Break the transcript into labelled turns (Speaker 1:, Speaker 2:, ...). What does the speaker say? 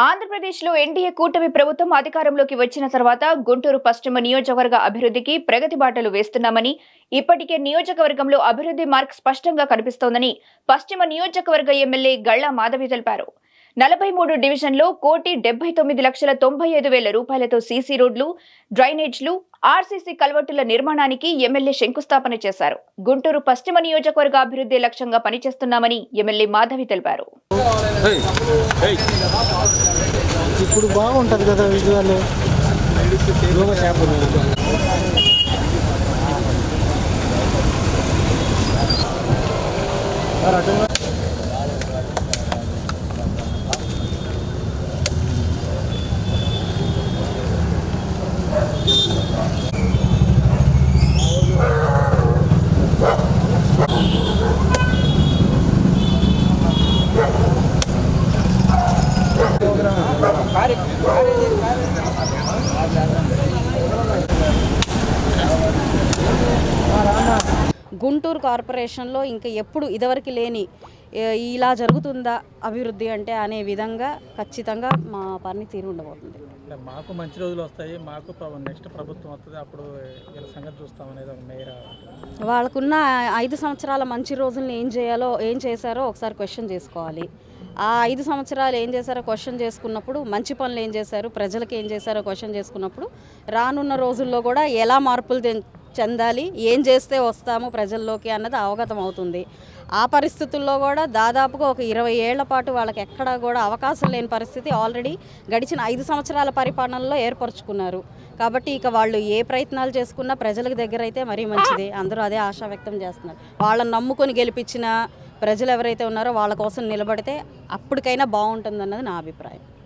Speaker 1: ఆంధ్రప్రదేశ్లో ఎన్డీఏ కూటమి ప్రభుత్వం అధికారంలోకి వచ్చిన తర్వాత గుంటూరు పశ్చిమ నియోజకవర్గ అభివృద్ధికి ప్రగతి బాటలు వేస్తున్నామని ఇప్పటికే నియోజకవర్గంలో అభివృద్ధి మార్క్ స్పష్టంగా కనిపిస్తోందని పశ్చిమ నియోజకవర్గ ఎమ్మెల్యే గళ్ళా మాధవి తెలిపారు. నలభై మూడు డివిజన్లో కోటి డెబ్బై తొమ్మిది లక్షల తొంభై ఐదు వేల రూపాయలతో సీసీ రోడ్లు డ్రైనేజ్లు ఆర్సీసీ కల్వర్టుల నిర్మాణానికి ఎమ్మెల్యే శంకుస్థాపన చేశారు. గుంటూరు పశ్చిమ నియోజకవర్గ అభివృద్ధి లక్ష్యంగా పనిచేస్తున్నామని ఎమ్మెల్యే మాధవి తెలిపారు.
Speaker 2: ఇప్పుడు బాగుంటుంది కదా విజువల్. యోగ
Speaker 3: గుంటూరు కార్పొరేషన్లో ఇంకా ఎప్పుడు ఇదివరకు లేని ఇలా జరుగుతుందా అభివృద్ధి అంటే అనే విధంగా ఖచ్చితంగా మా పని తీరు ఉండబోతుంది.
Speaker 2: మాకు మంచి రోజులు వస్తాయి మాకు నెక్స్ట్ ప్రభుత్వం వస్తుంది అప్పుడు సంగతి చూస్తాం అనేది ఒక మేర.
Speaker 3: వాళ్ళకున్న ఐదు సంవత్సరాల మంచి రోజుల్ని ఏం చేయాలో ఏం చేశారో ఒకసారి క్వశ్చన్ చేసుకోవాలి. ఆ ఐదు సంవత్సరాలు ఏం చేశారో క్వశ్చన్ చేసుకున్నప్పుడు మంచి పనులు ఏం చేశారు ప్రజలకు ఏం చేశారో క్వశ్చన్ చేసుకున్నప్పుడు రానున్న రోజుల్లో కూడా ఎలా మార్పులు చెందాలి ఏం చేస్తే వస్తాము ప్రజల్లోకి అన్నది అవగతం అవుతుంది. ఆ పరిస్థితుల్లో కూడా దాదాపుగా ఒక ఇరవై ఏళ్ళ పాటు వాళ్ళకి ఎక్కడా కూడా అవకాశం లేని పరిస్థితి ఆల్రెడీ గడిచిన ఐదు సంవత్సరాల పరిపాలనలో ఏర్పరచుకున్నారు. కాబట్టి ఇక వాళ్ళు ఏ ప్రయత్నాలు చేసుకున్నా ప్రజలకు దగ్గర అయితే మరీ మంచిది. అందరూ అదే ఆశా వ్యక్తం చేస్తున్నారు. వాళ్ళని నమ్ముకొని గెలిపించిన ప్రజలు ఎవరైతే ఉన్నారో వాళ్ళ కోసం నిలబడితే అప్పటికైనా బాగుంటుందన్నది నా అభిప్రాయం.